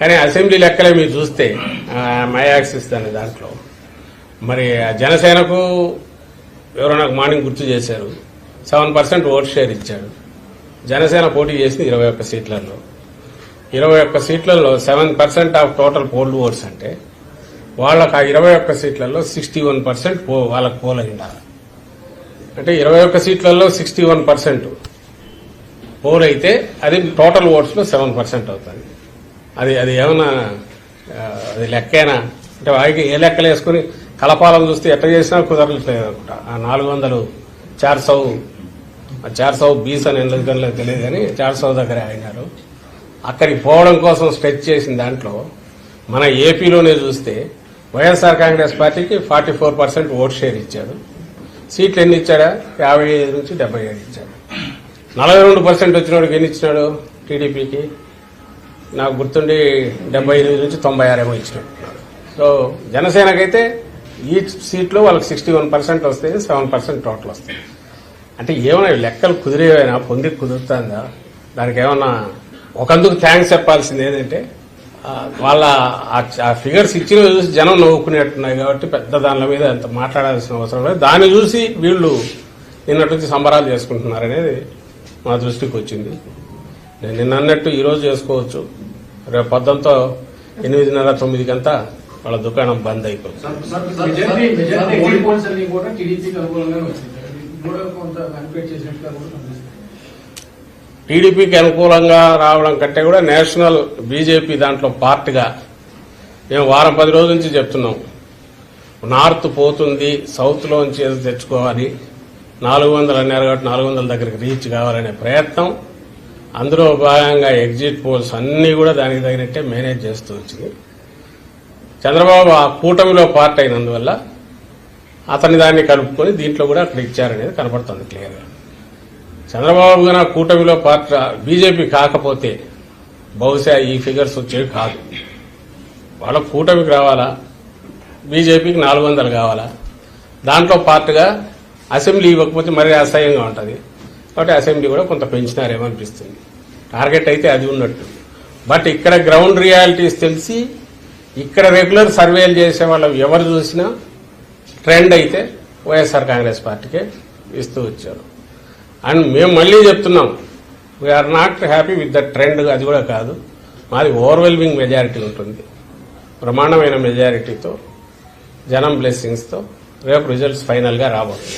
కానీ అసెంబ్లీ లెక్కలే మీరు చూస్తే మై యాక్సిస్ అనే దాంట్లో. మరి ఆ జనసేనకు ఎవరో నాకు మార్నింగ్ గుర్తు చేశారు. సెవెన్ పర్సెంట్ ఓట్ షేర్ ఇచ్చాడు. జనసేన పోటీ చేసింది ఇరవై ఒక్క సీట్లలో. ఇరవై ఒక్క సీట్లలో seven percent of total polled votes అంటే వాళ్ళకి ఆ ఇరవై ఒక్క సీట్లలో సిక్స్టీ వన్ పర్సెంట్ పో వాళ్ళకి పోల్ అయి ఉండాలి అంటే ఇరవై ఒక్క సీట్లలో సిక్స్టీ వన్ పర్సెంట్ పోల్ అయితే అది టోటల్ ఓట్స్లో సెవెన్ పర్సెంట్ అవుతుంది. అది అది ఏమన్నా అది లెక్కైనా? అంటే వాడికి ఏ లెక్కలు వేసుకుని కలపాలను చూస్తే ఎట్లా చేసినా కుదరట్లేదు అనుకుంటా. ఆ నాలుగు వందలు చార్ సౌ చార్ సౌ బీస్ అని ఎందుకని తెలియదు కానీ చార్ సౌ దగ్గర అయినారు అక్కడికి పోవడం కోసం స్ట్రెచ్ చేసిన దాంట్లో మన ఏపీలోనే చూస్తే వైఎస్ఆర్ కాంగ్రెస్ పార్టీకి forty four percent vote share ఇచ్చాడు. సీట్లు ఎన్ని ఇచ్చాడా? యాభై ఐదు నుంచి డెబ్బై ఐదు ఇచ్చాడు. నలభై రెండు పర్సెంట్ వచ్చినోడికి ఎన్ని ఇచ్చినాడు టీడీపీకి? నాకు గుర్తుండి డెబ్బై ఎనిమిది నుంచి తొంభై ఆరేమో ఇచ్చినట్టున్నాడు సో జనసేనకైతే ఈ సీట్లో వాళ్ళకి సిక్స్టీ వన్ పర్సెంట్ వస్తాయి సెవెన్ పర్సెంట్ టోటల్ వస్తాయి. అంటే ఏమైనా లెక్కలు కుదిరేవైనా పొంది కుదురుతుందా? దానికి ఏమన్నా ఒకందుకు థ్యాంక్స్ చెప్పాల్సింది ఏంటంటే వాళ్ళ ఆ- ఫిగర్స్ ఇచ్చిన చూసి జనం నవ్వుకునేట్టున్నాయి కాబట్టి పెద్ద దానిల మీద అంత మాట్లాడాల్సిన అవసరం లేదు. దాన్ని చూసి వీళ్ళు నిన్నటి నుంచి సంబరాలు చేసుకుంటున్నారనేది మా దృష్టికి వచ్చింది. నేను నిన్న అన్నట్టు ఈరోజు చేసుకోవచ్చు. రేపు పొద్దుంతో ఎనిమిదిన్నర తొమ్మిదికంతా వాళ్ళ దుకాణం బంద్ అయిపోతుంది. టీడీపీకి అనుకూలంగా రావడం కంటే కూడా నేషనల్ బీజేపీ దాంట్లో పార్ట్గా మేము వారం పది రోజుల నుంచి చెప్తున్నాం. నార్త్ పోతుంది సౌత్లోంచి ఏదో తెచ్చుకోవాలి. నాలుగు వందలు అన్నారు కాబట్టి నాలుగు వందల దగ్గరికి రీచ్ కావాలనే ప్రయత్నం. అందులో భాగంగా ఎగ్జిట్ పోల్స్ అన్నీ కూడా దానికి తగినట్టే మేనేజ్ చేస్తూ వచ్చింది. చంద్రబాబు ఆ కూటమిలో పార్ట్ అయినందువల్ల అతని దాన్ని కలుపుకొని దీంట్లో కూడా అక్కడ ఇచ్చారనేది కనపడుతుంది క్లియర్గా. చంద్రబాబు గారు కూటమిలో పార్ట్ బీజేపీ కాకపోతే బహుశా ఈ ఫిగర్స్ వచ్చేవి కాదు. వాళ్ళ కూటమికి రావాలా? బీజేపీకి నాలుగు వందలు కావాలా? దాంట్లో పార్ట్గా అసెంబ్లీ ఇవ్వకపోతే మరీ అసహ్యంగా ఉంటుంది. కాబట్టి అసెంబ్లీ కూడా కొంత పెంచినారేమో అనిపిస్తుంది. టార్గెట్ అయితే అది ఉన్నట్టు. బట్ ఇక్కడ గ్రౌండ్ రియాలిటీస్ తెలిసి ఇక్కడ రెగ్యులర్ సర్వేలు చేసే వాళ్ళు ఎవరు చూసినా ట్రెండ్ అయితే వైఎస్ఆర్ కాంగ్రెస్ పార్టీకే ఇస్తూ వచ్చారు. అండ్ మేము మళ్ళీ చెప్తున్నాం we are not happy with the trend అది కూడా కాదు. మాది ఓవర్వెల్మింగ్ మెజారిటీ ఉంటుంది. ప్రమాణమైన మెజారిటీతో జనం బ్లెస్సింగ్స్తో రేపు రిజల్ట్స్ ఫైనల్గా రాబోతుంది.